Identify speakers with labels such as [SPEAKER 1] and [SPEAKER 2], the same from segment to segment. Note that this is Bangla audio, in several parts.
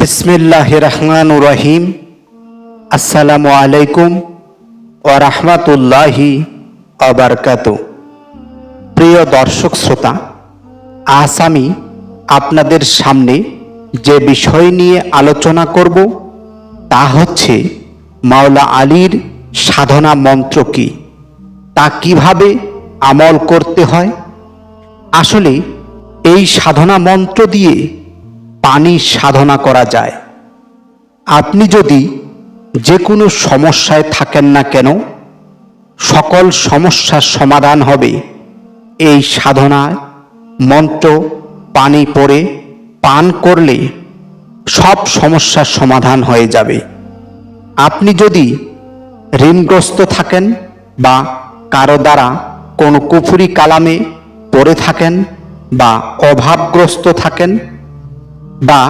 [SPEAKER 1] বিসমিল্লাহ রহমান রহিম আসসালামু আলাইকুম ও রহমতুল্লাহি অবরকাত প্রিয় দর্শক শ্রোতা, আজ আমি আপনাদের সামনে যে বিষয় নিয়ে আলোচনা করব, তা হচ্ছে মাওলা আলীর সাধনা মন্ত্র কি? তা কীভাবে আমল করতে হয়? আসলে এই সাধনা মন্ত্র দিয়ে পানি সাধনা করা যায়। আপনি যদি যে কোনো সমস্যায় থাকেন না কেন, সকল সমস্যার সমাধান হবে। এই সাধনায় মন্ত্র, পানি পরে পান করলে সব সমস্যার সমাধান হয়ে যাবে। আপনি যদি ঋণগ্রস্ত থাকেন বা কারও দ্বারা কোনো কুফুরি কালামে পড়ে থাকেন বা অভাবগ্রস্ত থাকেন বা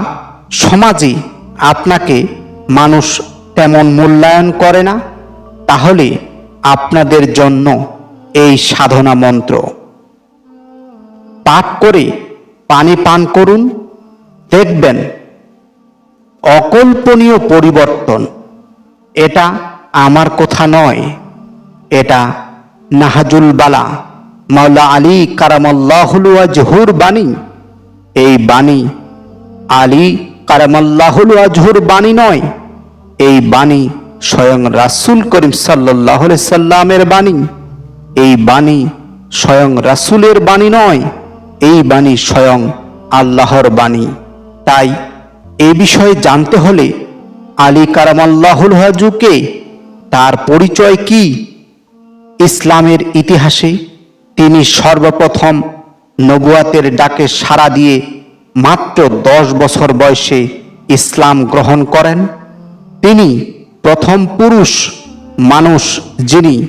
[SPEAKER 1] সমাজে আপনাকে মানুষ তেমন মূল্যায়ন করে না, তাহলে আপনাদের জন্য এই সাধনা মন্ত্র। পাঠ করে পানি পান করুন, দেখবেন অকল্পনীয় পরিবর্তন, এটা আমার কথা নয়, এটা নাহাজুল বালা, মাওলা আলী কারামাল্লাহুলুয়া জহুর বাণী, এই বাণী আলী কারামাল্লাহুল আজহুর বাণী নয়। এই বাণী স্বয়ং রাসুল করিম সাল্লাহ সাল্লামের বাণী। এই বাণী স্বয়ং রাসুলের বাণী নয়। এই বাণী স্বয়ং আল্লাহর বাণী। তাই এ বিষয়ে জানতে হলে আলী কারামাল্লাহুল হাজুকে তার পরিচয় কি? ইসলামের ইতিহাসে তিনি সর্বপ্রথম নবুয়াতের ডাকে সাড়া দিয়ে মাত্র দশ বছর বয়সে ইসলাম গ্রহণ করেন। তিনি প্রথম পুরুষ মানুষ যিনি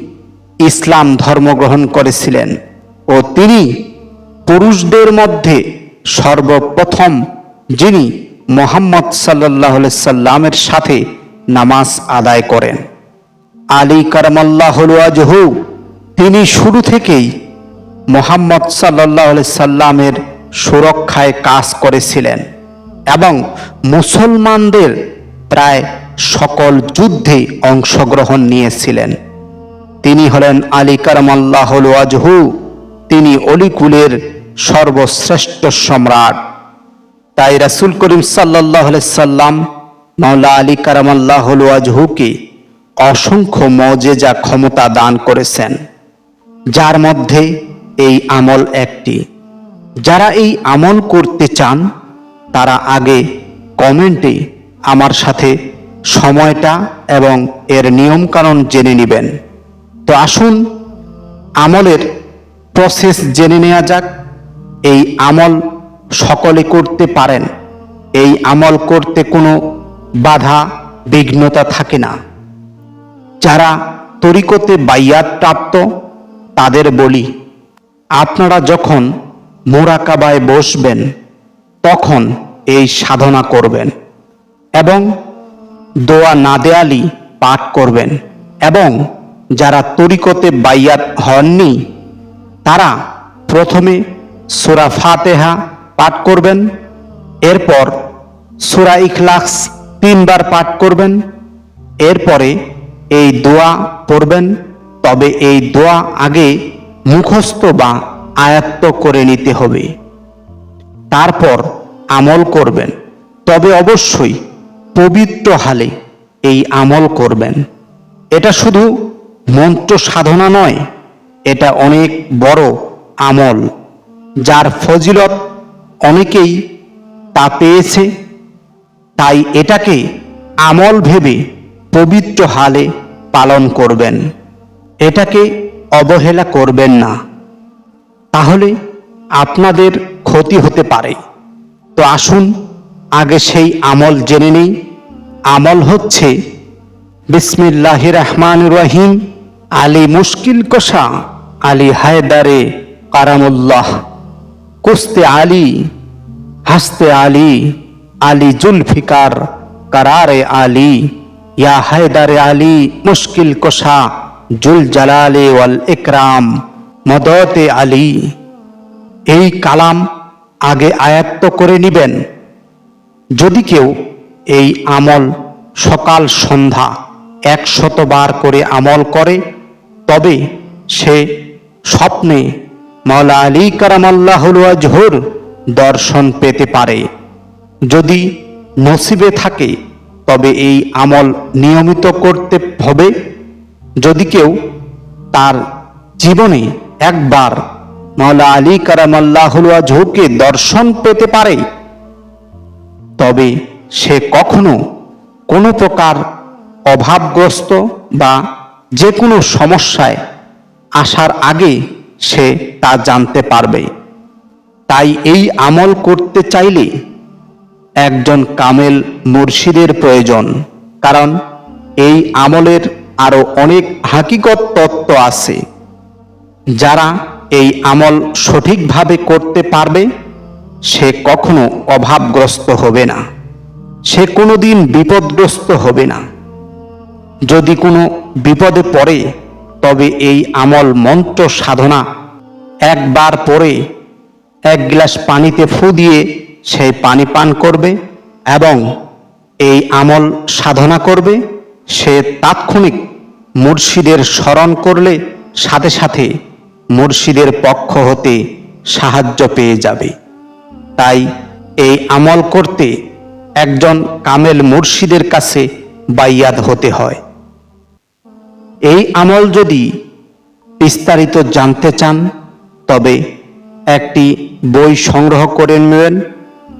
[SPEAKER 1] ইসলাম ধর্ম গ্রহণ করেছিলেন ও তিনি পুরুষদের মধ্যে সর্বপ্রথম যিনি মোহাম্মদ সাল্লাহ সাল্লামের সাথে নামাজ আদায় করেন। আলী কারমাল্লাহলু তিনি শুরু থেকেই মোহাম্মদ সাল্লাহ সাল্লামের সুরক্ষায় কাজ করেছিলেন এবং মুসলমানদের প্রায় সকল যুদ্ধে অংশগ্রহণ নিয়েছিলেন। তিনি হলেন আলী কারমাল্লাহ আজহু তিনি অলিকুলের সর্বশ্রেষ্ঠ সম্রাট। তাই রাসুল করিম সাল্লাহ সাল্লাম মাওলা আলী কারামাল্লাহ আজহুকে অসংখ্য মজেজা ক্ষমতা দান করেছেন, যার মধ্যে এই আমল একটি। যারা এই আমল করতে চান, তারা আগে কমেন্টে আমার সাথে সময়টা এবং এর নিয়মকানুন জেনে নেবেন। তো আসুন, আমলের প্রসেস জেনে নেওয়া যাক। এই আমল সকলে করতে পারেন। এই আমল করতে কোনো বাধা, বিঘ্নতা থাকে না। যারা তরিকতে বাইয়াত প্রাপ্ত, তাদের বলি, আপনারা যখন মোরাকাবায় বসবেন, তখন এই সাধনা করবেন এবং দোয়া নাদেয়ালি পাঠ করবেন এবং যারা তরিকতে বাইয়াত হননি, তারা প্রথমে সুরা ফাতেহা পাঠ করবেন, এরপর সুরা ইখলাক্স তিনবার পাঠ করবেন, এরপরে এই দোয়া পড়বেন, তবে এই দোয়া আগে মুখস্থ বা আয়ত্ত করে নিতে হবে। তারপর আমল করবেন। তবে অবশ্যই পবিত্র হালে এই আমল করবেন। এটা শুধু মন্ত্র সাধনা নয়, এটা অনেক বড় আমল, যার ফজিলত অনেকেই তা পেয়েছে। তাই এটাকে আমল ভেবে পবিত্র হালে পালন করবেন। এটাকে অবহেলা করবেন না। তাহলে আপনাদের ক্ষতি হতে পারে। তো আসুন, আগে সেই আমল জেনে নেই। আমল হচ্ছে বিসমিল্লাহ রহমান রহিম, আলী মুশকিল কষা, আলী হায়দারে কারামুল্লাহ, কুস্তে আলী, হাসতে আলী আলী জুলফিকার, কারারে আলী, ইয়া হায়দারে আলী মুশকিল কষা, জুল জালালে ওয়াল ইকরাম। মদতে আলী, এই কালাম আগে আয়াত্ত করে নিবেন। যদি কেউ এই আমল সকাল সন্ধ্যা একশতবার করে আমল করে, তবে সে স্বপ্নে মাওলা আলী কারামাল্লাহুল আজহর দর্শন পেতে পারে। যদি নসিবে থাকে, তবে এই আমল নিয়মিত করতে হবে। যদি কেউ তার জীবনে একবার মাওলা আলী কারামাল্লাহুল আজহকে দর্শন পেতে পারে, তবে সে কখনো কোনো প্রকার অভাবগ্রস্ত বা যে কোনো সমস্যায় আসার আগে সে তা জানতে পারবে। তাই এই আমল করতে চাইলে একজন কামেল মুর্শিদের প্রয়োজন, কারণ এই আমলের আরও অনেক হাকিকত তত্ত্ব আছে। যারা এই আমল সঠিকভাবে করতে পারবে, সে কখনো অভাবগ্রস্ত হবে না। সে কোনোদিন বিপদগ্রস্ত হবে না। যদি কোনো বিপদে পড়ে, তবে এই আমল মন্ত্র সাধনা একবার পরে এক গ্লাস পানিতে ফু দিয়ে সেই পানি পান করবে এবং এই আমল সাধনা করবে। সে তাৎক্ষণিক মুর্শিদের স্মরণ করলে সাথে সাথে মুর্শিদের পক্ষ হতে সাহায্য পেয়ে যাবে। তাই এই আমল করতে একজন কামেল মুর্শিদের কাছে বাইয়াত হতে হয়। এই আমল যদি বিস্তারিত জানতে চান, তবে একটি বই সংগ্রহ করে নেবেন।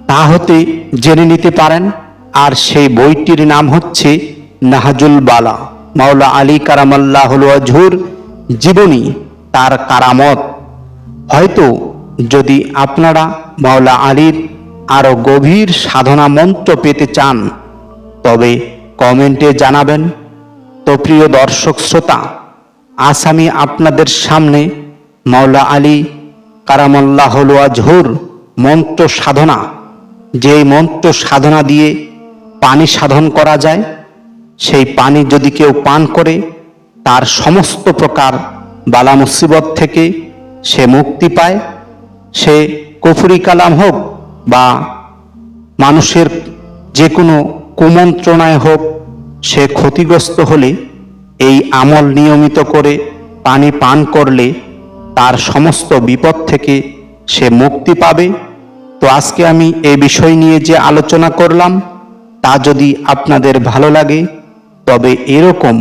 [SPEAKER 1] তা হতে জেনে নিতে পারেন। আর সেই বইটির নাম হচ্ছে নাহাজুল বালা। মাওলা আলী কারামাল্লাহুল আজহুর জীবনী। তার কারামত। হয়তো যদি আপনারা মাওলা আলীর আরও গভীর সাধনা মন্ত্র পেতে চান, তবে কমেন্টে জানাবেন। তো প্রিয় দর্শক শ্রোতা, আজ আমি আপনাদের সামনে মাওলা আলী কারামাল্লাহ আজহুর মন্ত্র সাধনা যে মন্ত্র সাধনা দিয়ে পানি সাধন করা যায়, সেই পানি যদি কেউ পান করে, তার সমস্ত প্রকার বালা মুসিবত থেকে সে মুক্তি পায়। সে কফুরি কালাম হোক বা মানুষের যে কোনো কুমন্ত্রণায় হোক, সে ক্ষতিগ্রস্ত হলে এই আমল নিয়মিত করে পানি পান করলে তার সমস্ত বিপদ থেকে সে মুক্তি পাবে। তো আজকে আমি এই বিষয় নিয়ে যে আলোচনা করলাম, তা যদি আপনাদের ভালো লাগে, তবে এরকম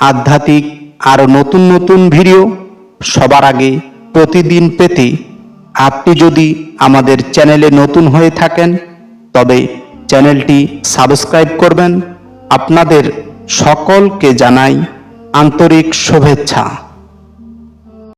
[SPEAKER 1] আধ্যাত্মিক আরও নতুন নতুন ভিডিও সবার আগে প্রতিদিন পেতে আপনি যদি আমাদের চ্যানেলে নতুন হয়ে থাকেন, তবে চ্যানেলটি সাবস্ক্রাইব করবেন। আপনাদের সকলকে জানাই আন্তরিক শুভেচ্ছা।